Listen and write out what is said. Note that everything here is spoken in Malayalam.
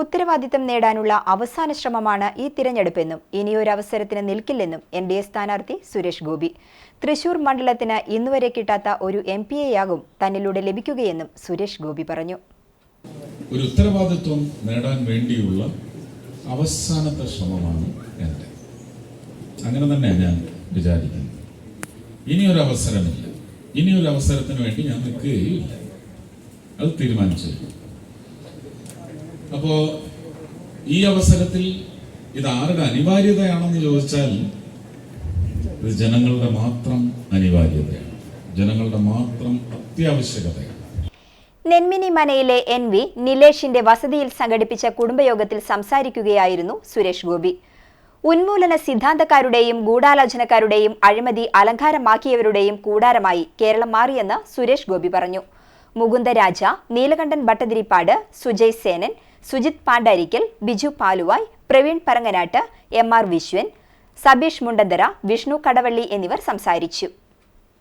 ഉത്തരവാദിത്തം നേടാനുള്ള അവസാന ശ്രമമാണ് ഈ തിരഞ്ഞെടുപ്പെന്നും ഇനിയൊരു അവസരത്തിന് നിൽക്കില്ലെന്നും എൻ ഡി എ സ്ഥാനാർത്ഥി സുരേഷ് ഗോപി. തൃശൂർ മണ്ഡലത്തിന് ഇന്നുവരെ കിട്ടാത്ത ഒരു എം പി എയാകും തന്നിലൂടെ ലഭിക്കുകയെന്നും സുരേഷ് ഗോപി പറഞ്ഞു. ഒരു ഉത്തരവാദിത്വം നേടാൻ വേണ്ടിയുള്ള അവസാനത്തെ ശ്രമമാണ് എന്റെ. അങ്ങനെ തന്നെ ഞാൻ വിചാരിക്കുന്നത്. ഇനിയൊരു അവസരമില്ല ഇനിയൊരു അവസരത്തിന് വേണ്ടി ഞാൻ നിൽക്കുകയില്ല. അത് തീരുമാനിച്ചു അപ്പോ ഈ അവസരത്തിൽ ഇത് ആരുടെ അനിവാര്യതയാണെന്ന് ചോദിച്ചാൽ ഇത് ജനങ്ങളുടെ മാത്രം അനിവാര്യതയാണ്. ജനങ്ങളുടെ മാത്രം അത്യാവശ്യകതയാണ്. നെന്മിനി മനയിലെ എൻ വി നിലേഷിന്റെ വസതിയിൽ സംഘടിപ്പിച്ച കുടുംബയോഗത്തിൽ സംസാരിക്കുകയായിരുന്നു സുരേഷ് ഗോപി. ഉന്മൂലന സിദ്ധാന്തക്കാരുടെയും ഗൂഢാലോചനക്കാരുടെയും അഴിമതി അലങ്കാരമാക്കിയവരുടെയും കൂടാരമായി കേരളം മാറിയെന്ന് സുരേഷ് ഗോപി പറഞ്ഞു. മുകുന്ദരാജ നീലകണ്ഠൻ ഭട്ടതിരിപ്പാട് സുജയ് സേനൻ സുജിത് പാണ്ടാരിക്കൽ ബിജു പാലുവായ് പ്രവീൺ പരങ്ങനാട്ട് എം ആർ വിശ്വൻ സബീഷ് മുണ്ടന്തര വിഷ്ണു കടവള്ളി എന്നിവർ സംസാരിച്ചു.